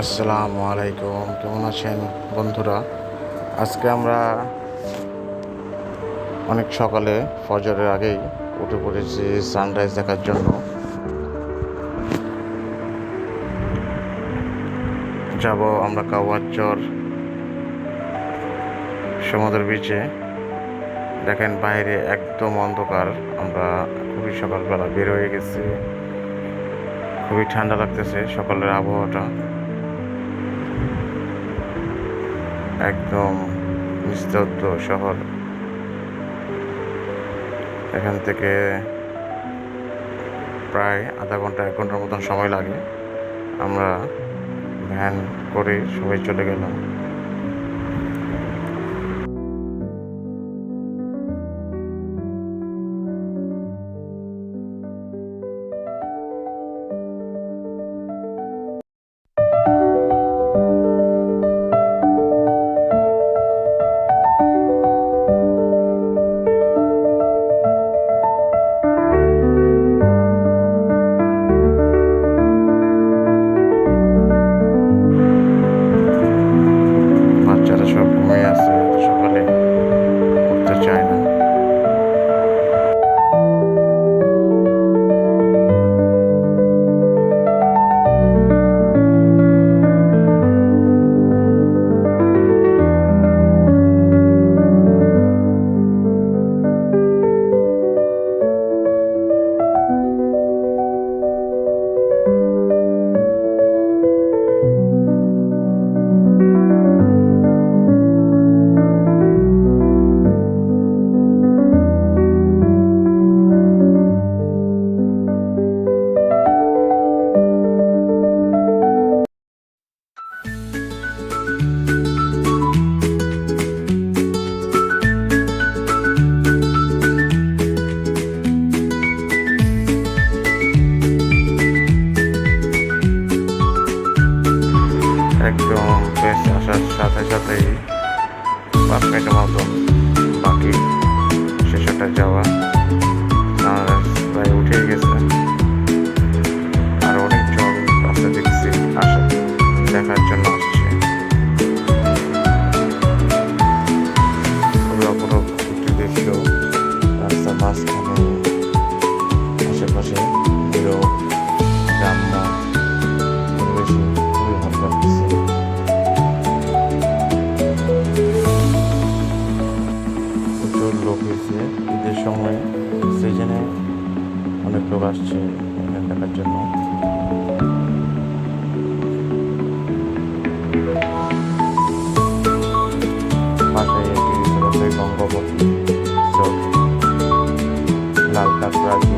আসসালামু আলাইকুম। কেমন আছেন বন্ধুরা? আজকে আমরা অনেক সকালে ফজরের আগেই উঠে পড়েছি সানরাইজ দেখার জন্য। যাব আমরা কাওয়াচর সমুদ্র বিচে দেখেন বাইরে একদম অন্ধকার। আমরা খুবই সকালবেলা বের হয়ে গেছি। খুবই ঠান্ডা লাগতেছে সকালের আবহাওয়াটা। একদম নিস্তব্ধ শহর। এখান থেকে প্রায় আধা ঘণ্টা, এক ঘণ্টার মতন সময় লাগে। আমরা ভ্যান করে সবাই চলে গেলাম। সময় সিজনে অনেক লোক আসছে এখানে দেখার জন্য। পাশে গঙ্গবতী চোখ লাল কাঁকড়া